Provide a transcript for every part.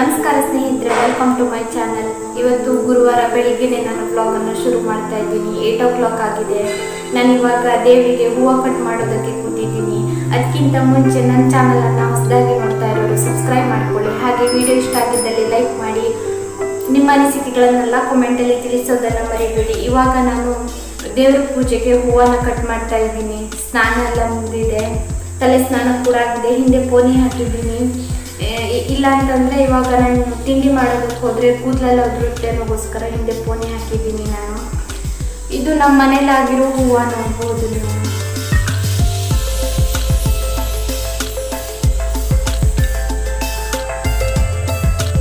ನಮಸ್ಕಾರ ಸ್ನೇಹಿತರೆ welcome to my channel ಇವತ್ತು ಗುರುವಾರ ಬೆಳಿಗ್ಗೆನೆ ನಾನು ಬ್ಲಾಗನ್ನು ಶುರು ಮಾಡ್ತಾ ಇದ್ದೀನಿ. ಏಟ್ ಓ ಕ್ಲಾಕ್ ಆಗಿದೆ. ನಾನು ಇವಾಗ ದೇವರಿಗೆ ಹೂವು ಕಟ್ ಮಾಡೋದಕ್ಕೆ ಕೂತಿದ್ದೀನಿ. ಅದಕ್ಕಿಂತ ಮುಂಚೆ ನನ್ನ ಚಾನಲನ್ನು ಹೊಸದಾಗಿ ನೋಡ್ತಾ ಇರೋರು ಸಬ್ಸ್ಕ್ರೈಬ್ ಮಾಡ್ಕೊಳ್ಳಿ. ಹಾಗೆ ವಿಡಿಯೋ ಇಷ್ಟ ಆಗಿದ್ದಲ್ಲಿ ಲೈಕ್ ಮಾಡಿ. ನಿಮ್ಮ ಅನಿಸಿಕೆಗಳನ್ನೆಲ್ಲ ಕಾಮೆಂಟಲ್ಲಿ ತಿಳಿಸೋದನ್ನು ಮರಿಬೇಡಿ. ಇವಾಗ ನಾನು ದೇವ್ರ ಪೂಜೆಗೆ ಹೂವನ್ನು ಕಟ್ ಮಾಡ್ತಾ ಇದ್ದೀನಿ. ಸ್ನಾನ ಎಲ್ಲ ಮುಗಿದಿದೆ. ತಲೆ ಸ್ನಾನ ಕೂಡ ಆಗಿದೆ. ಹಿಂದೆ ಪೋನಿ ಹಾಕಿದ್ದೀನಿ. ಇಲ್ಲ ಅಂತಂದರೆ ಇವಾಗ ನಾನು ತಿಂಡಿ ಮಾಡೋದಕ್ಕೆ ಹೋದರೆ ಕೂದಲೆಲ್ಲ ಉದುರುತ್ತೆ ಅನ್ನೋಗೋಸ್ಕರ ಹಿಂದೆ ಪೋನಿ ಹಾಕಿದ್ದೀನಿ ನಾನು. ಇದು ನಮ್ಮ ಮನೇಲಾಗಿರೋ ಹೂವು ನೋಡ್ಬೋದು ನೀವು.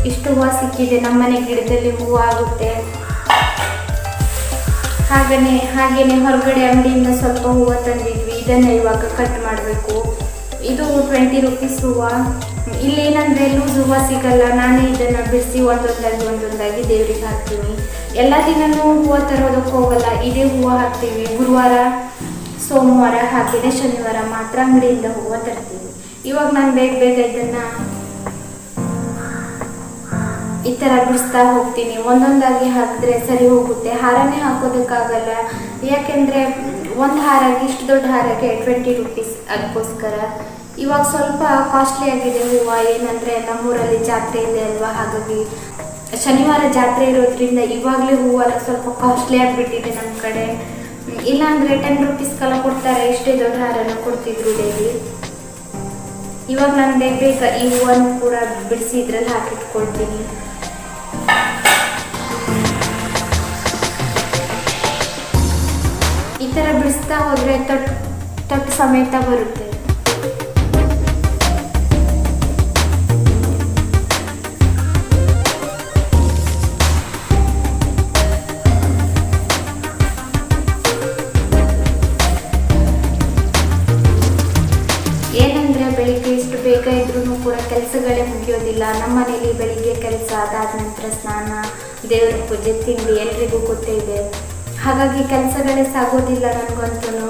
ಇಷ್ಟು ಹೂವು ಸಿಕ್ಕಿದೆ ನಮ್ಮನೆ ಗಿಡದಲ್ಲಿ ಹೂವು ಆಗುತ್ತೆ. ಹಾಗೇನೆ ಹಾಗೇನೆ ಹೊರಗಡೆ ಅಂಗಡಿಯಿಂದ ಸ್ವಲ್ಪ ಹೂವು ತಂದಿದ್ವಿ, ಇದನ್ನೇ ಇವಾಗ ಕಟ್ ಮಾಡಬೇಕು. ಇದು ಟ್ವೆಂಟಿ ರುಪೀಸ್ ಹೂವು. ಇಲ್ಲೇನಂದ್ರೆ ಲೂಸ್ ಹೂವು ಸಿಗಲ್ಲ ನಾನೇ ಇದನ್ನ ಬಿಡಿಸಿ ಒಂದೊಂದಾಗಿ ಒಂದೊಂದಾಗಿ ದೇವ್ರಿಗೆ ಹಾಕ್ತೀನಿ. ಎಲ್ಲ ದಿನನೂ ಹೂವು ತರೋದಕ್ಕೆ ಹೋಗಲ್ಲ, ಇದೇ ಹೂವು ಹಾಕ್ತೀವಿ. ಗುರುವಾರ, ಸೋಮವಾರ ಹಾಕಿದೆ ಶನಿವಾರ ಮಾತ್ರ ಅಂಗಡಿಯಿಂದ ಹೂವು ತರ್ತೀವಿ. ಇವಾಗ ನಾನು ಬೇಗ ಬೇಗ ಇದನ್ನ ಈ ಥರ ಬಿಡಿಸ್ತಾ ಹೋಗ್ತೀನಿ. ಒಂದೊಂದಾಗಿ ಹಾಕಿದ್ರೆ ಸರಿ ಹೋಗುತ್ತೆ. ಹಾರನೇ ಹಾಕೋದಕ್ಕಾಗಲ್ಲ. ಯಾಕೆಂದರೆ ಒಂದು ಹಾರಾಗಿ ಇಷ್ಟು ದೊಡ್ಡ ಹಾರಕ್ಕೆ ಟ್ವೆಂಟಿ ರುಪೀಸ್ ಅದಕ್ಕೋಸ್ಕರ ಇವಾಗ ಸ್ವಲ್ಪ ಕಾಸ್ಟ್ಲಿ ಆಗಿದೆ ಹೂವು, ಏನಂದರೆ ನಮ್ಮೂರಲ್ಲಿ ಜಾತ್ರೆ ಇದೆ ಅಲ್ವಾ? ಹಾಗಾಗಿ ಶನಿವಾರ ಜಾತ್ರೆ ಇರೋದ್ರಿಂದ ಇವಾಗಲೇ ಹೂವೆಲ್ಲ ಸ್ವಲ್ಪ ಕಾಸ್ಟ್ಲಿ ಆಗಿಬಿಟ್ಟಿದೆ ನಮ್ಮ ಕಡೆ. ಇಲ್ಲ ಇಲ್ಲಾಂದ್ರೆ ಟೆನ್ ರುಪೀಸ್ಗೆಲ್ಲ ಕೊಡ್ತಾರೆ. ಎಷ್ಟೇ ದೊಡ್ಡ ಹಾರನ ಕೊಡ್ತಿದ್ರು ಡೈಲಿ ಇವಾಗ ನಾನು ಬೇಗ ಈ ಹೂವನ್ನು ಕೂಡ ಬಿಡಿಸಿ ಇದ್ರಲ್ಲಿ ಹಾಕಿಟ್ಕೊಳ್ತೀನಿ. ಈ ಥರ ಬಿಡಿಸ್ತಾ ಹೋದರೆ ತೊಟ್ಟು ತೊಟ್ಟು ಸಮೇತ ಬರುತ್ತೆ. ಅದಾದ ನಂತರ ಸ್ನಾನ, ದೇವರ ಪೂಜೆ, ತಿಂಡಿ ಎಲ್ರಿಗೂ ಗೊತ್ತೇ ಇದೆ. ಹಾಗಾಗಿ ಕೆಲಸಗಳೇ ಸಾಗೋದಿಲ್ಲ ನನಗಂತೂ.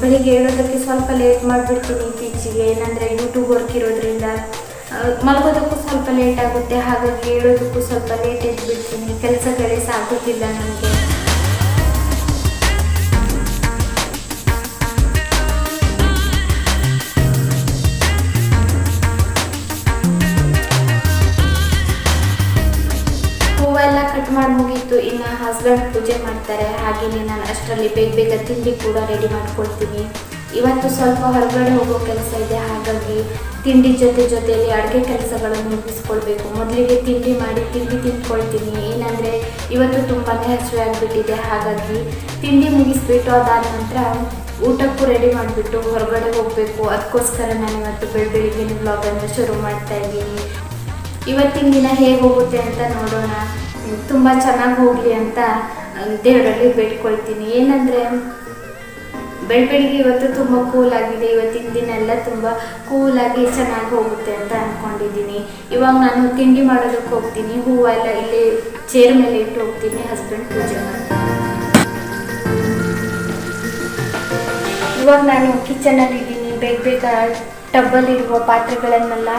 ಬೆಳಿಗ್ಗೆ ಹೇಳೋದಕ್ಕೆ ಸ್ವಲ್ಪ ಲೇಟ್ ಮಾಡಿಬಿಡ್ತೀನಿ ಇತ್ತೀಚೆಗೆ. ಏನಂದರೆ ಯೂಟ್ಯೂಬ್ ವರ್ಕ್ ಇರೋದ್ರಿಂದ ಮಲಗೋದಕ್ಕೂ ಸ್ವಲ್ಪ ಲೇಟ್ ಆಗುತ್ತೆ. ಹಾಗಾಗಿ ಹೇಳೋದಕ್ಕೂ ಸ್ವಲ್ಪ ಲೇಟ್ ಎದ್ಬಿಡ್ತೀನಿ. ಕೆಲಸಗಳೇ ಸಾಗೋದಿಲ್ಲ ನನಗೆ. ಹಸ್ಬೆಂಡ್ ಪೂಜೆ ಮಾಡ್ತಾರೆ. ಹಾಗೆಯೇ ನಾನು ಅಷ್ಟರಲ್ಲಿ ಬೇಗ ಬೇಗ ತಿಂಡಿ ಕೂಡ ರೆಡಿ ಮಾಡ್ಕೊಳ್ತೀನಿ. ಇವತ್ತು ಸ್ವಲ್ಪ ಹೊರಗಡೆ ಹೋಗೋ ಕೆಲಸ ಇದೆ, ಹಾಗಾಗಿ ತಿಂಡಿ ಜೊತೆ ಜೊತೆಯಲ್ಲಿ ಅಡುಗೆ ಕೆಲಸಗಳನ್ನು ಮುಗಿಸ್ಕೊಳ್ಬೇಕು. ಮೊದಲಿಗೆ ತಿಂಡಿ ಮಾಡಿ ತಿಂಡಿ ತಿಂದ್ಕೊಳ್ತೀನಿ. ಏನಂದರೆ ಇವತ್ತು ತುಂಬಾ ಹಸಿವೆ ಆಗಿಬಿಟ್ಟಿದೆ. ಹಾಗಾಗಿ ತಿಂಡಿ ಮುಗಿಸ್ಬಿಟ್ಟು ಅದಾದ ನಂತರ ಊಟಕ್ಕೂ ರೆಡಿ ಮಾಡಿಬಿಟ್ಟು ಹೊರಗಡೆ ಹೋಗಬೇಕು. ಅದಕ್ಕೋಸ್ಕರ ನಾನು ಇವತ್ತು ಬೆಳ ಬೆಳಿಗ್ಗೆ ಬ್ಲಾಗನ್ನು ಶುರು ಮಾಡ್ತಾ ಇದ್ದೀನಿ. ಇವತ್ತಿನ ದಿನ ಹೇಗೆ ಹೋಗುತ್ತೆ ಅಂತ ನೋಡೋಣ. ತುಂಬ ಚೆನ್ನಾಗಿ ಹೋಗಲಿ ಅಂತ ದೇವರಲ್ಲಿ ಬೇಡ್ಕೊಳ್ತೀನಿ. ಏನಂದರೆ, ಬೆಳ ಬೆಳಿಗ್ಗೆ ಇವತ್ತು ತುಂಬ ಕೂಲ್ ಆಗಿದೆ. ಇವತ್ತಿನ ದಿನ ಎಲ್ಲ ತುಂಬ ಕೂಲಾಗಿ ಚೆನ್ನಾಗಿ ಹೋಗುತ್ತೆ ಅಂತ ಅಂದ್ಕೊಂಡಿದ್ದೀನಿ ಇವಾಗ ನಾನು ತಿಂಡಿ ಮಾಡೋದಕ್ಕೆ ಹೋಗ್ತೀನಿ. ಹೂವೆಲ್ಲ ಇಲ್ಲಿ ಚೇರ್ ಮೇಲೆ ಇಟ್ಟು ಹೋಗ್ತೀನಿ, ಹಸ್ಬೆಂಡ್ ಪೂಜೆ ಮಾಡ್ತೀನಿ ಇವಾಗ ನಾನು ಕಿಚನಲ್ಲಿ ಇದ್ದೀನಿ. ಬೇಗ ಬೇಗ ಟಬ್ಬಲ್ಲಿರುವ ಪಾತ್ರೆಗಳನ್ನೆಲ್ಲ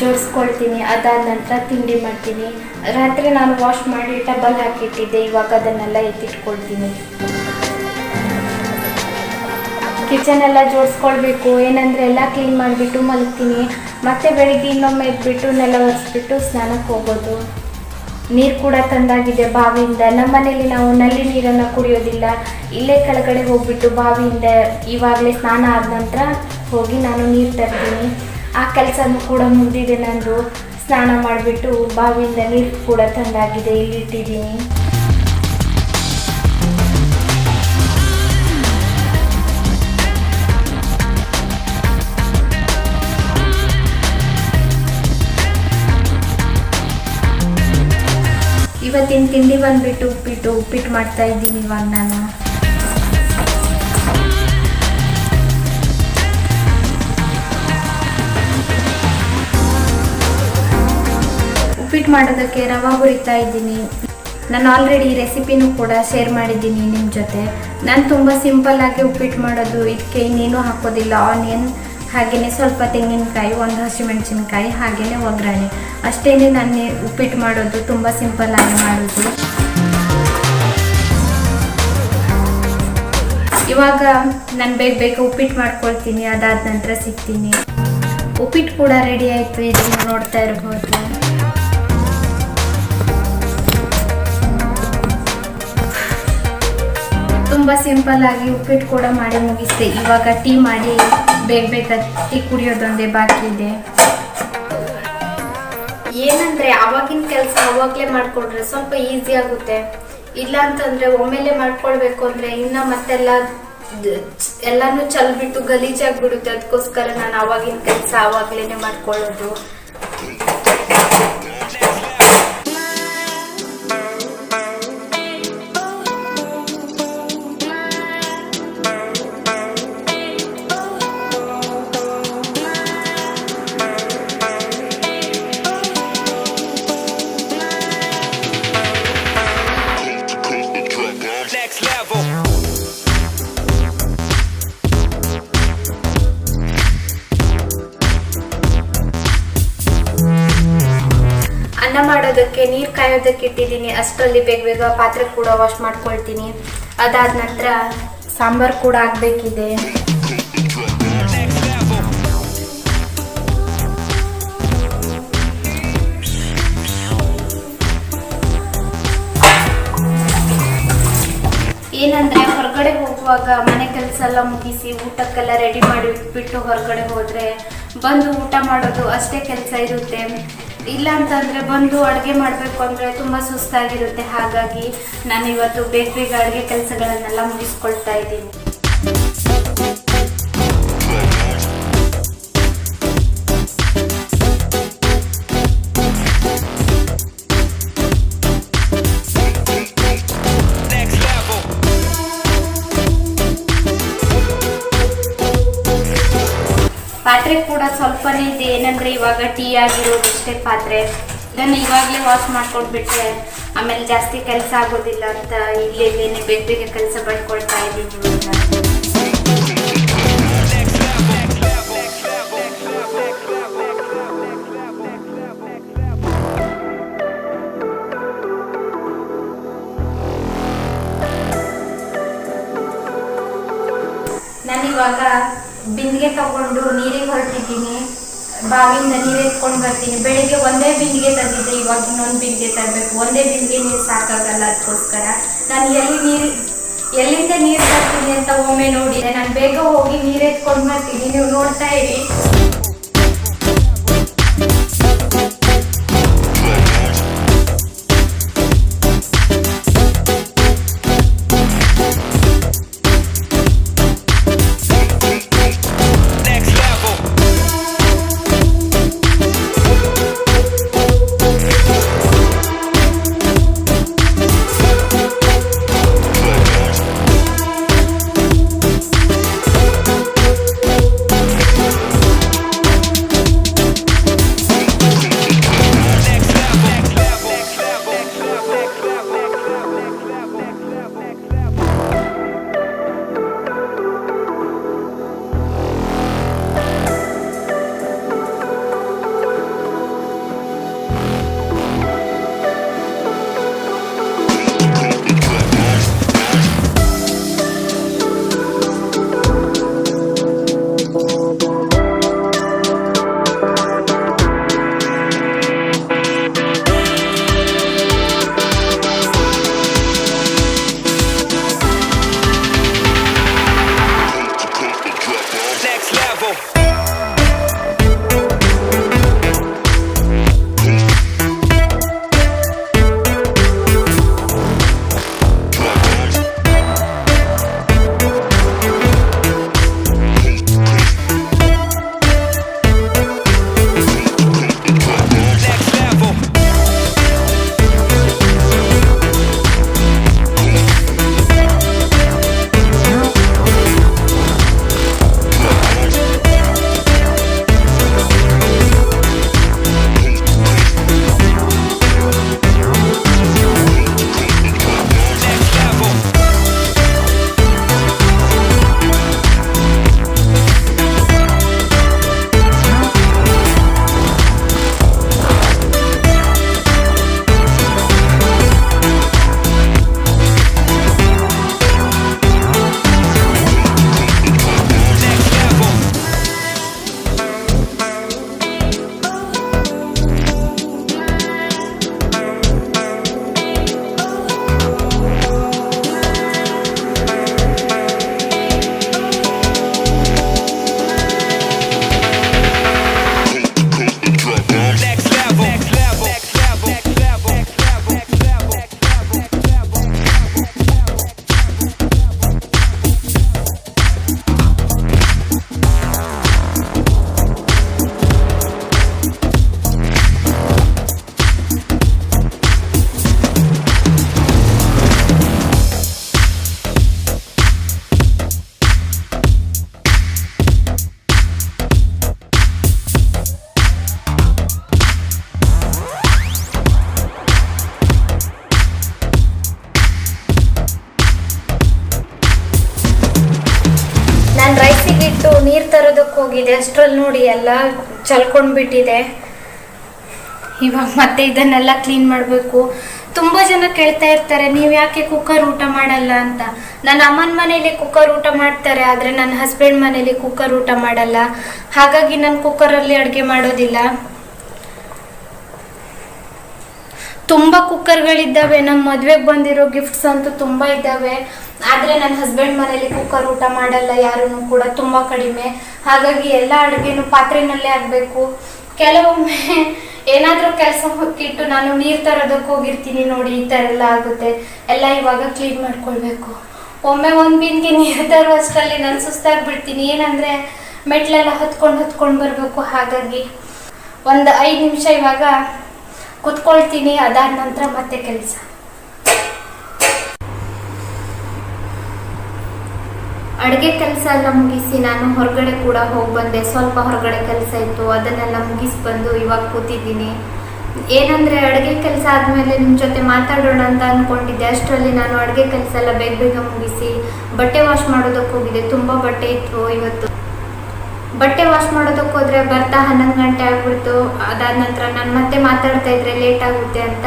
ಜೋಡಿಸ್ಕೊಳ್ತೀನಿ, ಅದಾದ ನಂತರ ತಿಂಡಿ ಮಾಡ್ತೀನಿ. ರಾತ್ರಿ ನಾನು ವಾಶ್ ಮಾಡಿ ಟಬಲ್ ಹಾಕಿಟ್ಟಿದ್ದೆ, ಇವಾಗ ಅದನ್ನೆಲ್ಲ ಎತ್ತಿಟ್ಕೊಳ್ತೀನಿ. ಕಿಚನ್ ಎಲ್ಲ ಜೋಡಿಸ್ಕೊಳ್ಬೇಕು, ಏನಂದರೆ ಎಲ್ಲ ಕ್ಲೀನ್ ಮಾಡಿಬಿಟ್ಟು ಮಲಗ್ತೀನಿ. ಮತ್ತೆ ಬೆಳಿಗ್ಗೆ ಇನ್ನೊಮ್ಮೆ ಎದ್ಬಿಟ್ಟು ನೆಲ ಒರೆಸ್ಬಿಟ್ಟು ಸ್ನಾನಕ್ಕೆ ಹೋಗೋದು. ನೀರು ಕೂಡ ತಂದಾಗಿದೆ ಬಾವಿಯಿಂದ. ನಮ್ಮ ಮನೇಲಿ ನಾವು ನಲ್ಲಿ ನೀರನ್ನು ಕುಡಿಯೋದಿಲ್ಲ. ಇಲ್ಲೇ ಕೆಳಗಡೆ ಹೋಗ್ಬಿಟ್ಟು ಬಾವಿಯಿಂದ ಇವಾಗಲೇ ಸ್ನಾನ ಆದ ನಂತರ ಹೋಗಿ ನಾನು ನೀರು ತರ್ತೀನಿ. ಆ ಕೆಲಸನೂ ಕೂಡ ಮುಗಿದಿದೆ ನಂದು. ಸ್ನಾನ ಮಾಡಿಬಿಟ್ಟು ಬಾವಿಯಿಂದ ನೀರು ಕೂಡ ತಂದಾಗಿದೆ ಇಲ್ಲಿ ಇಟ್ಟಿದ್ದೀನಿ. ಇವತ್ತಿನ ತಿಂಡಿ ಬಂದ್ಬಿಟ್ಟು ಉಪ್ಪಿಟ್ಟು ಉಪ್ಪಿಟ್ಟು ಮಾಡ್ತಾ ಇದ್ದೀನಿ ಇವಾಗ ನಾನು. ಉಪ್ಪಿಟ್ಟು ಮಾಡೋದಕ್ಕೆ ರವೆ ಹುರಿತಾ ಇದ್ದೀನಿ. ನಾನು ಆಲ್ರೆಡಿ ರೆಸಿಪಿನೂ ಕೂಡ ಶೇರ್ ಮಾಡಿದ್ದೀನಿ ನಿಮ್ಮ ಜೊತೆ. ನಾನು ತುಂಬ ಸಿಂಪಲ್ಲಾಗಿ ಉಪ್ಪಿಟ್ಟು ಮಾಡೋದು, ಇದಕ್ಕೆ ಇನ್ನೇನು ಹಾಕೋದಿಲ್ಲ. ಆನಿಯನ್ ಹಾಗೆಯೇ ಸ್ವಲ್ಪ ತೆಂಗಿನಕಾಯಿ, ಒಂದು ಹಸಿಮೆಣಸಿನಕಾಯಿ ಹಾಗೆಯೇ ಒಗ್ಗರಣೆ. ಅಷ್ಟೇ ನಾನು ಉಪ್ಪಿಟ್ಟು ಮಾಡೋದು ತುಂಬ ಸಿಂಪಲ್ ಆಗಿ ಮಾಡೋದು. ಇವಾಗ ನಾನು ಬೇಗ ಬೇಗ ಉಪ್ಪಿಟ್ಟು ಮಾಡ್ಕೊಳ್ತೀನಿ, ಅದಾದ ನಂತರ ಸಿಗ್ತೀನಿ. ಉಪ್ಪಿಟ್ಟು ಕೂಡ ರೆಡಿ ಆಯಿತು ಇದನ್ನು ನೋಡ್ತಾ ಇರ್ಬೋದು. ತುಂಬ ಸಿಂಪಲ್ ಆಗಿ ಉಪ್ಪಿಟ್ಟು ಕೂಡ ಮಾಡಿ ಮುಗಿಸಿದೆ. ಇವಾಗ ಟೀ ಮಾಡಿ ಬೇಗ ಬೇಗ ಟೀ ಕುಡಿಯೋದೊಂದೇ ಬಾಕಿ ಇದೆ. ಏನಂದ್ರೆ ಅವಾಗಿನ ಕೆಲಸ ಅವಾಗಲೇ ಮಾಡ್ಕೊಂಡ್ರೆ ಸ್ವಲ್ಪ ಈಸಿ ಆಗುತ್ತೆ. ಇಲ್ಲ ಅಂತಂದ್ರೆ ಒಮ್ಮೆಲೆ ಮಾಡ್ಕೊಳ್ಬೇಕು ಅಂದ್ರೆ ಇನ್ನ ಮತ್ತೆಲ್ಲ ಎಲ್ಲಾನು ಚಲ್ಬಿಟ್ಟು ಗಲೀಜಾಗ್ಬಿಡುತ್ತೆ. ಅದಕ್ಕೋಸ್ಕರ ನಾನು ಅವಾಗಿನ ಕೆಲಸ ಅವಾಗ್ಲೇನೆ ಮಾಡ್ಕೊಳ್ಳೋದು. ಕಾಯೋದಕ್ಕೆ ಇಟ್ಟಿದ್ದೀನಿ. ಅಷ್ಟರಲ್ಲಿ ಬೇಗ ಬೇಗ ಪಾತ್ರೆ ಕೂಡ ವಾಶ್ ಮಾಡ್ಕೊಳ್ತೀನಿ. ಅದಾದ ನಂತರ ಸಾಂಬಾರು ಕೂಡ ಆಗಬೇಕಿದೆ. ಏನಂದ್ರೆ ಹೊರಗಡೆ ಹೋಗುವಾಗ ಮನೆ ಕೆಲಸ ಎಲ್ಲ ಮುಗಿಸಿ ಊಟಕ್ಕೆಲ್ಲ ರೆಡಿ ಮಾಡಿ ಬಿಟ್ಟು ಹೊರಗಡೆ ಹೋದ್ರೆ ಬಂದು ಊಟ ಮಾಡೋದು ಅಷ್ಟೇ ಕೆಲಸ ಇರುತ್ತೆ. ಇಲ್ಲ ಅಂತಂದ್ರೆ ಬಂದು ಅಡುಗೆ ಮಾಡಬೇಕು ಅಂದ್ರೆ ತುಂಬಾ ಸುಸ್ತಾಗಿರುತ್ತೆ. ಹಾಗಾಗಿ ನಾನು ಇವತ್ತು ಬೇಗ ಬೇಗ ಅಡುಗೆ ಕೆಲಸಗಳನ್ನೆಲ್ಲ ಮುಗಿಸ್ಕೊಳ್ತಾ ಇದ್ದೀನಿ. ಇದೆ ಏನಂದ್ರೆ ಇವಾಗ ಟೀ ಆಗಿರೋ ಇಷ್ಟೇ ಪಾತ್ರೆ ಇದನ್ನು ಇವಾಗಲೇ ವಾಶ್ ಮಾಡ್ಕೊಂಡ್ಬಿಟ್ರೆ ಆಮೇಲೆ ಜಾಸ್ತಿ ಕೆಲಸ ಆಗೋದಿಲ್ಲ ಅಂತ ಇಲ್ಲಿ ಇಲ್ಲೇನೆ ಬೇಗ ಬೇಗ ಕೆಲಸ ಪಡ್ಕೊಳ್ತಾ ಇದ್ದೀನಿ ಇವಾಗ. ಬಿಂದಿಗೆ ತಗೊಂಡು ನೀರಿಗೆ ಹೊರಟಿದ್ದೀನಿ. ಬಾವಿಯಿಂದ ನೀರು ಎತ್ಕೊಂಡು ಬರ್ತೀನಿ. ಬೆಳಿಗ್ಗೆ ಒಂದೇ ಬಿಂದಿಗೆ ತಂದಿದ್ದೆ, ಇವಾಗ ಇನ್ನೊಂದು ಬಿಂದಿಗೆ ತರಬೇಕು. ಒಂದೇ ಬಿಂದಿಗೆ ನೀರು ಸಾಕಾಗಲ್ಲ ಅದಕ್ಕೋಸ್ಕರ. ನಾನು ಎಲ್ಲಿ ನೀರು, ಎಲ್ಲಿಂದ ನೀರು ಬರ್ತೀನಿ ಅಂತ ಒಮ್ಮೆ ನೋಡಿದೆ. ನಾನು ಬೇಗ ಹೋಗಿ ನೀರು ಎತ್ಕೊಂಡು ಬರ್ತೀನಿ. ನೀವು ನೋಡ್ತಾ ಇರಿ. ಎಲ್ಲ ಚಲ್ಕೊಂಡ್ಬಿಟ್ಟಿದೆ. ಇವಾಗ ಮತ್ತೆ ಇದನ್ನೆಲ್ಲ ಕ್ಲೀನ್ ಮಾಡಬೇಕು. ತುಂಬ ಜನ ಕೇಳ್ತಾ ಇರ್ತಾರೆ, ನೀವು ಯಾಕೆ ಕುಕ್ಕರ್ ಊಟ ಮಾಡಲ್ಲ? ಅಂತ. ನನ್ನ ಅಮ್ಮನ ಮನೇಲಿ ಕುಕ್ಕರ್ ಊಟ ಮಾಡ್ತಾರೆ, ಆದರೆ ನನ್ನ ಹಸ್ಬೆಂಡ್ ಮನೇಲಿ ಕುಕ್ಕರ್ ಊಟ ಮಾಡಲ್ಲ. ಹಾಗಾಗಿ ನಾನು ಕುಕ್ಕರಲ್ಲಿ ಅಡುಗೆ ಮಾಡೋದಿಲ್ಲ. ತುಂಬ ಕುಕ್ಕರ್ಗಳಿದ್ದಾವೆ ನಮ್ಮ ಮದುವೆಗೆ ಬಂದಿರೋ ಗಿಫ್ಟ್ಸ್ ಅಂತೂ ತುಂಬ ಇದ್ದಾವೆ. ಆದರೆ ನನ್ನ ಹಸ್ಬೆಂಡ್ ಮನೇಲಿ ಕುಕ್ಕರ್ ಊಟ ಮಾಡಲ್ಲ ಯಾರೂ ಕೂಡ ತುಂಬ ಕಡಿಮೆ. ಹಾಗಾಗಿ ಎಲ್ಲ ಅಡುಗೆನೂ ಪಾತ್ರೆನಲ್ಲೇ ಆಗಬೇಕು. ಕೆಲವೊಮ್ಮೆ ಏನಾದರೂ ಕೆಲಸ ಹೊಕ್ಕಿಟ್ಟು ನಾನು ನೀರು ತರೋದಕ್ಕೆ ಹೋಗಿರ್ತೀನಿ ನೋಡಿ, ಈ ಥರ ಎಲ್ಲ ಆಗುತ್ತೆ. ಎಲ್ಲ ಇವಾಗ ಕ್ಲೀನ್ ಮಾಡ್ಕೊಳ್ಬೇಕು. ಒಮ್ಮೆ ಒಂದು ಬಿನ್ಗೆ ನೀರು ತರೋ ಅಷ್ಟರಲ್ಲಿ ನಾನು ಸುಸ್ತಾಗ್ಬಿಡ್ತೀನಿ. ಏನಂದರೆ ಮೆಟ್ಲೆಲ್ಲ ಹೊತ್ಕೊಂಡು ಹೊತ್ಕೊಂಡು ಬರಬೇಕು ಹಾಗಾಗಿ. ಒಂದು ಐದು ನಿಮಿಷ ಇವಾಗ ಕುತ್ಕೊಳ್ತೀನಿ, ಅದಾದ ನಂತರ ಮತ್ತೆ ಕೆಲಸ. ಅಡುಗೆ ಕೆಲಸ ಎಲ್ಲ ಮುಗಿಸಿ ನಾನು ಹೊರಗಡೆ ಕೂಡ ಹೋಗಿ ಬಂದೆ. ಸ್ವಲ್ಪ ಹೊರಗಡೆ ಕೆಲಸ ಇತ್ತು. ಅದನ್ನೆಲ್ಲ ಮುಗಿಸಿ ಬಂದು ಇವಾಗ ಕೂತಿದ್ದೀನಿ. ಏನಂದರೆ ಅಡುಗೆ ಕೆಲಸ ಆದಮೇಲೆ ನಿಮ್ಮ ಜೊತೆ ಮಾತಾಡೋಣ ಅಂತ ಅಂದ್ಕೊಂಡಿದ್ದೆ ಅಷ್ಟರಲ್ಲಿ ನಾನು ಅಡುಗೆ ಕೆಲಸ ಎಲ್ಲ ಬೇಗ ಬೇಗ ಮುಗಿಸಿ ಬಟ್ಟೆ ವಾಶ್ ಮಾಡೋದಕ್ಕೆ ಹೋಗಿದ್ದೆ ತುಂಬ ಬಟ್ಟೆ ಇತ್ತು ಇವತ್ತು. ಬಟ್ಟೆ ವಾಶ್ ಮಾಡೋದಕ್ಕೆ ಹೋದ್ರೆ ಬರ್ತಾ ಹನ್ನೊಂದು ಗಂಟೆ ಆಗ್ಬಿಡ್ತು. ಅದಾದ ನಂತರ ನಾನು ಮತ್ತೆ ಮಾತಾಡ್ತಾ ಇದ್ರೆ ಲೇಟ್ ಆಗುತ್ತೆ ಅಂತ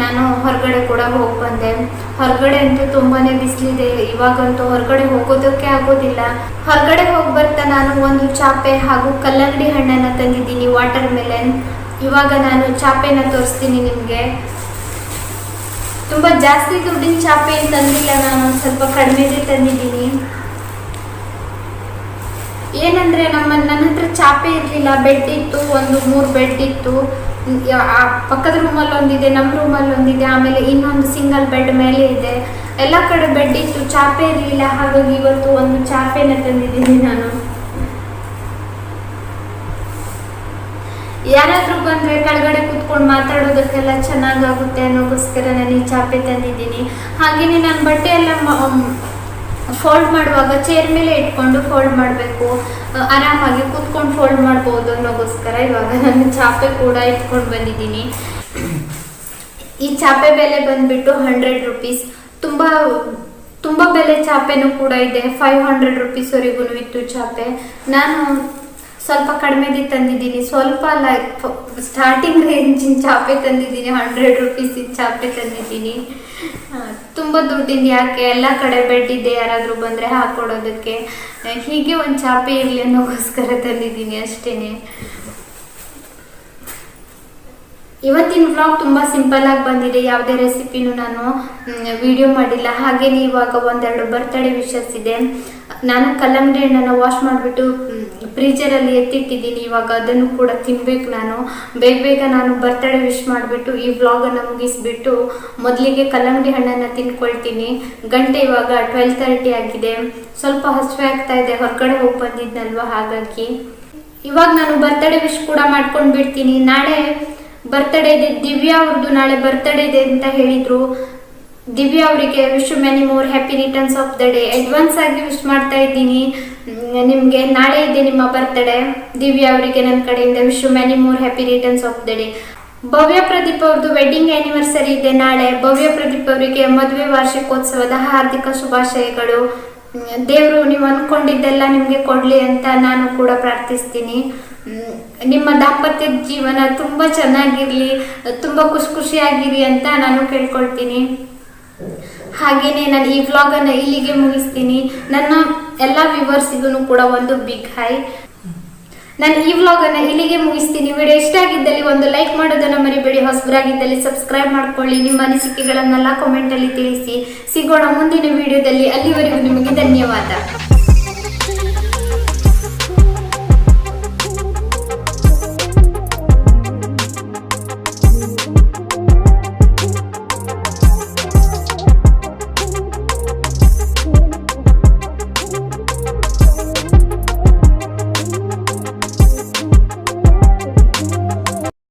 ನಾನು ಹೊರಗಡೆ ಕೂಡ ಹೋಗಿ ಬಂದೆ. ಹೊರಗಡೆ ಅಂತೂ ತುಂಬಾನೇ ಬಿಸಿಲಿದೆ. ಇವಾಗಂತೂ ಹೊರಗಡೆ ಹೋಗೋದಕ್ಕೆ ಆಗೋದಿಲ್ಲ. ಹೊರಗಡೆ ಹೋಗಿ ಬರ್ತಾ ನಾನು ಒಂದು ಚಾಪೆ ಹಾಗೂ ಕಲ್ಲಂಗಡಿ ಹಣ್ಣನ್ನು ತಂದಿದ್ದೀನಿ ವಾಟರ್ ಮೆಲನ್ ಇವಾಗ ನಾನು ಚಾಪೆನ ತೋರಿಸ್ತೀನಿ ನಿಮಗೆ. ತುಂಬ ಜಾಸ್ತಿ ದುಡ್ಡಿನ ಚಾಪೆ ತಂದಿಲ್ಲ ನಾನು ಸ್ವಲ್ಪ ಕಡಿಮೆದೇ ತಂದಿದ್ದೀನಿ. ಏನಂದ್ರೆ ನಮ್ಮ ನನ್ನ ಹತ್ರ ಚಾಪೆ ಇರಲಿಲ್ಲ ಬೆಡ್ ಇತ್ತು, ಒಂದು ಮೂರು ಬೆಡ್ ಇತ್ತು. ಆ ಪಕ್ಕದ ರೂಮಲ್ಲಿ ಒಂದಿದೆ ನಮ್ಮ ರೂಮಲ್ಲಿ ಒಂದಿದೆ ಆಮೇಲೆ ಇನ್ನೊಂದು ಸಿಂಗಲ್ ಬೆಡ್ ಮೇಲೆ ಇದೆ. ಎಲ್ಲ ಕಡೆ ಬೆಡ್ ಇತ್ತು, ಚಾಪೆ ಇರಲಿಲ್ಲ, ಹಾಗಾಗಿ ಇವತ್ತು ಒಂದು ಚಾಪೆನ ತಂದಿದ್ದೀನಿ ನಾನು. ಯಾರಾದ್ರೂ ಬಂದ್ರೆ ಕೆಳಗಡೆ ಕೂತ್ಕೊಂಡು ಮಾತಾಡೋದಕ್ಕೆಲ್ಲ ಚೆನ್ನಾಗಾಗುತ್ತೆ ಅನ್ನೋಗೋಸ್ಕರ ನಾನು ಈ ಚಾಪೆ ತಂದಿದ್ದೀನಿ. ಹಾಗೆಯೇ ನಾನು ಬಟ್ಟೆ ಎಲ್ಲ ಫೋಲ್ಡ್ ಮಾಡುವಾಗ ಚೇರ್ ಮೇಲೆ ಇಟ್ಕೊಂಡು ಫೋಲ್ಡ್ ಮಾಡಬೇಕು. ಆರಾಮಾಗಿ ಕೂತ್ಕೊಂಡು ಫೋಲ್ಡ್ ಮಾಡ್ಬೋದು ಅನ್ನೋಗೋಸ್ಕರ ಇವಾಗ ನಾನು ಚಾಪೆ ಕೂಡ ಇಟ್ಕೊಂಡು ಬಂದಿದ್ದೀನಿ. ಈ ಚಾಪೆ ಬೆಲೆ ಬಂದ್ಬಿಟ್ಟು ಹಂಡ್ರೆಡ್ ರುಪೀಸ್ ತುಂಬ ತುಂಬ ಬೆಲೆ ಚಾಪೆನೂ ಕೂಡ ಇದೆ. ಫೈವ್ ಹಂಡ್ರೆಡ್ ರುಪೀಸ್ವರೆಗೂ ಇತ್ತು ಚಾಪೆ. ನಾನು ಸ್ವಲ್ಪ ಕಡಿಮೆದೇ ತಂದಿದ್ದೀನಿ. ಸ್ವಲ್ಪ ಅಲ್ಲ ಸ್ಟಾರ್ಟಿಂಗ್ ರೇಂಜಿನ ಚಾಪೆ ತಂದಿದ್ದೀನಿ. ಹಂಡ್ರೆಡ್ ರುಪೀಸಿನ ಚಾಪೆ ತಂದಿದ್ದೀನಿ. ತುಂಬ ದುಡ್ಡಿಂದ ಯಾಕೆ ಎಲ್ಲ ಕಡೆ ಬೆಡ್ ಇದೆ ಯಾರಾದರೂ ಬಂದರೆ ಹಾಕೊಡೋದಕ್ಕೆ. ಹೀಗೆ ಒಂದು ಚಾಪೆ ಇರಲಿ ಅನ್ನೋಗೋಸ್ಕರ ತಂದಿದ್ದೀನಿ ಅಷ್ಟೇನೆ. ಇವತ್ತಿನ ವ್ಲಾಗ್ ತುಂಬ ಸಿಂಪಲ್ ಆಗಿ ಬಂದಿದೆ. ಯಾವುದೇ ರೆಸಿಪಿನೂ ನಾನು ವಿಡಿಯೋ ಮಾಡಿಲ್ಲ. ಹಾಗೇನೆ ಇವಾಗ ಒಂದೆರಡು ಬರ್ತ್ಡೇ ವಿಶಸ್ ಇದೆ. ನಾನು ಕಲ್ಲಂಗಡಿ ಹಣ್ಣನ್ನು ವಾಶ್ ಮಾಡಿಬಿಟ್ಟು ಫ್ರೀಜರಲ್ಲಿ ಎತ್ತಿಟ್ಟಿದ್ದೀನಿ. ಇವಾಗ ಅದನ್ನು ಕೂಡ ತಿನ್ಬೇಕು ನಾನು. ಬೇಗ ಬೇಗ ನಾನು ಬರ್ತ್ಡೇ ವಿಶ್ ಮಾಡಿಬಿಟ್ಟು ಈ ವ್ಲಾಗನ್ನು ಮುಗಿಸ್ಬಿಟ್ಟು ಮೊದಲಿಗೆ ಕಲ್ಲಂಗಡಿ ಹಣ್ಣನ್ನು ತಿನ್ಕೊಳ್ತೀನಿ. ಗಂಟೆ ಇವಾಗ ಟ್ವೆಲ್ ತರ್ಟಿ ಆಗಿದೆ. ಸ್ವಲ್ಪ ಹಸಿವೆ ಆಗ್ತಾ ಇದೆ. ಹೊರಗಡೆ ಹೋಗಿ ಬಂದಿದ್ನಲ್ವ? ಹಾಗಾಗಿ ಇವಾಗ ನಾನು ಬರ್ತ್ಡೇ ವಿಶ್ ಕೂಡ ಮಾಡ್ಕೊಂಡು ಬಿಡ್ತೀನಿ ನಾಳೆ ಬರ್ತ್ಡೇ ಇದೆ ದಿವ್ಯಾ ಅವ್ರದ್ದು ನಾಳೆ ಬರ್ತ್ಡೇ ಇದೆ ಅಂತ ಹೇಳಿದ್ರು. ದಿವ್ಯಾ ಅವರಿಗೆ, wish many more happy returns of the day. Advance ಆಗಿ ವಿಶ್ ಮಾಡ್ತಾ ಇದ್ದೀನಿ. ನಿಮಗೆ ನಾಳೆ ಇದೆ ನಿಮ್ಮ ಬರ್ತ್ಡೇ. ದಿವ್ಯಾ ಅವರಿಗೆ ನನ್ನ ಕಡೆಯಿಂದ, wish many more happy returns of the day. Bhavya Pradeep ಅವ್ರದ್ದು ವೆಡ್ಡಿಂಗ್ ಆ್ಯನಿವರ್ಸರಿ ಇದೆ ನಾಳೆ. ಭವ್ಯ ಪ್ರದೀಪ್ ಅವರಿಗೆ ಮದುವೆ ವಾರ್ಷಿಕೋತ್ಸವದ ಹಾರ್ದಿಕ ಶುಭಾಶಯಗಳು. ದೇವರು ನೀವು ಅನ್ಕೊಂಡಿದ್ದೆಲ್ಲ ನಿಮಗೆ ಕೊಡಲಿ ಅಂತ ನಾನು ಕೂಡ ಪ್ರಾರ್ಥಿಸ್ತೀನಿ. ನಿಮ್ಮ ದಾಂಪತ್ಯದ ಜೀವನ ತುಂಬ ಚೆನ್ನಾಗಿರಲಿ, ತುಂಬ ಖುಷಿ ಖುಷಿಯಾಗಿರಿ ಅಂತ ನಾನು ಕೇಳ್ಕೊಳ್ತೀನಿ. ಹಾಗೇನೆ ನಾನು ಈ ವ್ಲಾಗನ್ನು ಇಲ್ಲಿಗೆ ಮುಗಿಸ್ತೀನಿ. ನನ್ನ ಎಲ್ಲ ವ್ಯೂವರ್ಸಿಗೂ ಕೂಡ ಒಂದು ಬಿಗ್ ಹೈ ನಾನು ಈ ವ್ಲಾಗನ್ನು ಇಲ್ಲಿಗೆ ಮುಗಿಸ್ತೀನಿ. ವಿಡಿಯೋ ಇಷ್ಟ ಆಗಿದ್ದಲ್ಲಿ ಒಂದು ಲೈಕ್ ಮಾಡೋದನ್ನು ಮರಿಬೇಡಿ. ಹೊಸಬರಾಗಿದ್ದಲ್ಲಿ ಸಬ್ಸ್ಕ್ರೈಬ್ ಮಾಡ್ಕೊಳ್ಳಿ. ನಿಮ್ಮ ಅನಿಸಿಕೆಗಳನ್ನೆಲ್ಲ ಕಾಮೆಂಟಲ್ಲಿ ತಿಳಿಸಿ. ಸಿಗೋಣ ಮುಂದಿನ ವಿಡಿಯೋದಲ್ಲಿ ಅಲ್ಲಿವರೆಗೂ ನಿಮಗೆ ಧನ್ಯವಾದ.